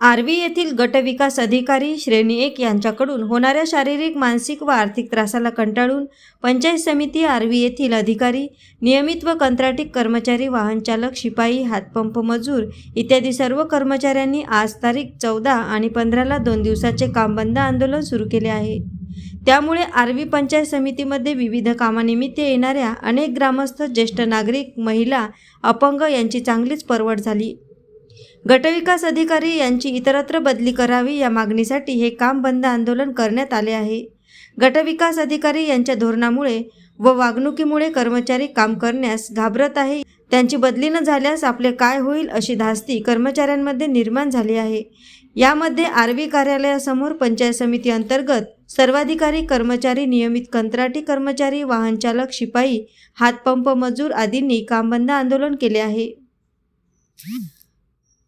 आर्वी येथील गटविकास अधिकारी श्रेणी एक यांच्याकडून होणाऱ्या शारीरिक मानसिक व आर्थिक त्रासाला कंटाळून पंचायत समिती आर्वी येथील अधिकारी नियमित व कंत्राटी कर्मचारी वाहनचालक शिपाई हातपंप मजूर इत्यादी सर्व कर्मचाऱ्यांनी आज तारीख चौदा आणि पंधराला दोन दिवसाचे काम बंद आंदोलन सुरू केले आहे. त्यामुळे आर्वी पंचायत समितीमध्ये विविध कामानिमित्त येणाऱ्या अनेक ग्रामस्थ ज्येष्ठ नागरिक महिला अपंग यांची चांगलीच परवड झाली. गटविकास अधिकारी यांची इतरत्र बदली करावी या मागणीसाठी हे काम बंद आंदोलन करण्यात आले आहे. गटविकास अधिकारी यांच्या धोरणामुळे व वागणुकीमुळे कर्मचारी काम करण्यास घाबरत आहे. त्यांची बदली न झाल्यास आपले काय होईल अशी धास्ती कर्मचाऱ्यांमध्ये निर्माण झाली आहे. यामध्ये आर्वी कार्यालयासमोर पंचायत समिती अंतर्गत सर्वाधिकारी कर्मचारी नियमित कंत्राटी कर्मचारी वाहनचालक शिपाई हातपंप मजूर आदींनी काम बंद आंदोलन केले आहे.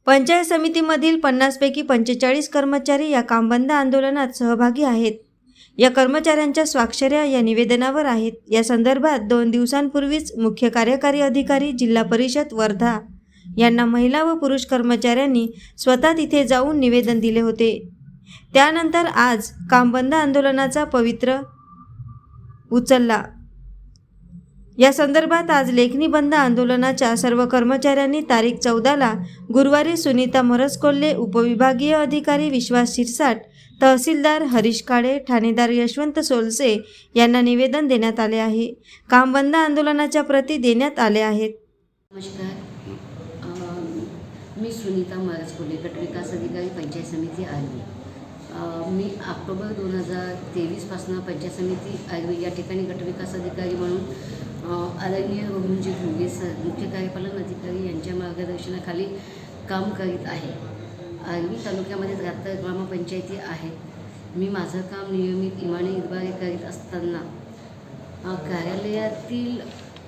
पंचायत समितीमधील पन्नासपैकी पंचेचाळीस कर्मचारी या कामबंद आंदोलनात सहभागी आहेत. या कर्मचाऱ्यांच्या स्वाक्षऱ्या या निवेदनावर आहेत. या संदर्भात दोन दिवसांपूर्वीच मुख्य कार्यकारी अधिकारी जिल्हा परिषद वर्धा यांना महिला व पुरुष कर्मचाऱ्यांनी स्वतः तिथे जाऊन निवेदन दिले होते. त्यानंतर आज कामबंद आंदोलनाचा पवित्र उचलला. या संदर्भात आज लेखणी बंद आंदोलनाच्या सर्व कर्मचाऱ्यांनी तारीख चौदाला गुरुवारी सुनीता मरसकोल्हे उपविभागीय अधिकारी विश्वास शिरसाट तहसीलदार हरीश काळे ठाणेदार यशवंत सोलसे यांना निवेदन देण्यात आले आहे. काम बंद आंदोलनाच्या प्रती देण्यात आले आहेत. नमस्कार. मी सुनीता मारसकोले गटविकास अधिकारी पंचायत समिती आर्वी. मी ऑक्टोबर दोन हजार तेवीसपासून पंचायत समिती आर्वी या ठिकाणी गटविकास अधिकारी म्हणून आदरणीय बबनजी घुगे सर मुख्य कार्यपालन अधिकारी यांच्या मार्गदर्शनाखाली काम करीत आहे. आर्वी तालुक्यामध्ये त्र्याहत्तर ग्रामपंचायती आहेत मी माझं काम नियमित इमाने इतबारे करीत असताना कार्यालयातील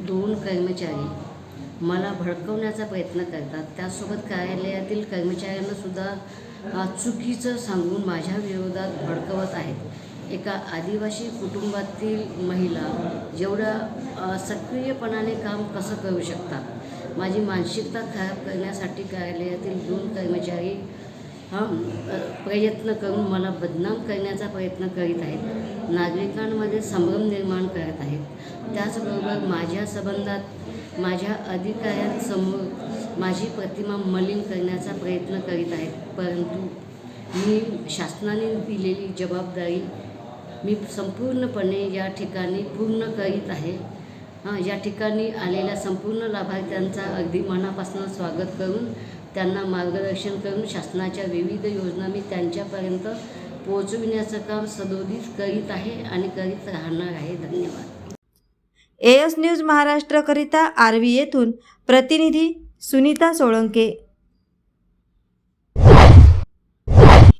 दोन कर्मचारी मला भडकवण्याचा प्रयत्न करतात. त्यासोबत कार्यालयातील कर्मचाऱ्यांनासुद्धा चुकीचं सांगून माझ्या विरोधात भडकवत आहेत. एका आदिवासी कुटुंबातील महिला जेवढ्या सक्रियपणाने काम कसं करू शकतात? माझी मानसिकता खराब करण्यासाठी कार्यालयातील दोन कर्मचारी हा प्रयत्न करून मला बदनाम करण्याचा प्रयत्न करीत आहेत. नागरिकांमध्ये संभ्रम निर्माण करत आहेत. त्याचबरोबर माझ्या संबंधात माझ्या अधिकाऱ्यांसमोर माझी प्रतिमा मलिन करण्याचा प्रयत्न करीत आहेत. परंतु मी शासनाने दिलेली जबाबदारी मी संपूर्णपणे या ठिकाणी पूर्ण करीत आहे. हां या ठिकाणी आलेल्या संपूर्ण लाभार्थ्यांचा अगदी मनापासून स्वागत करून त्यांना मार्गदर्शन करून शासनाच्या विविध योजना मी त्यांच्यापर्यंत पोहोचविण्याचं काम सदोदित करीत आहे आणि करीत राहणार आहे. धन्यवाद. एस न्यूज महाराष्ट्रकरिता आर्वी येथून प्रतिनिधी सुनीता सोळंके.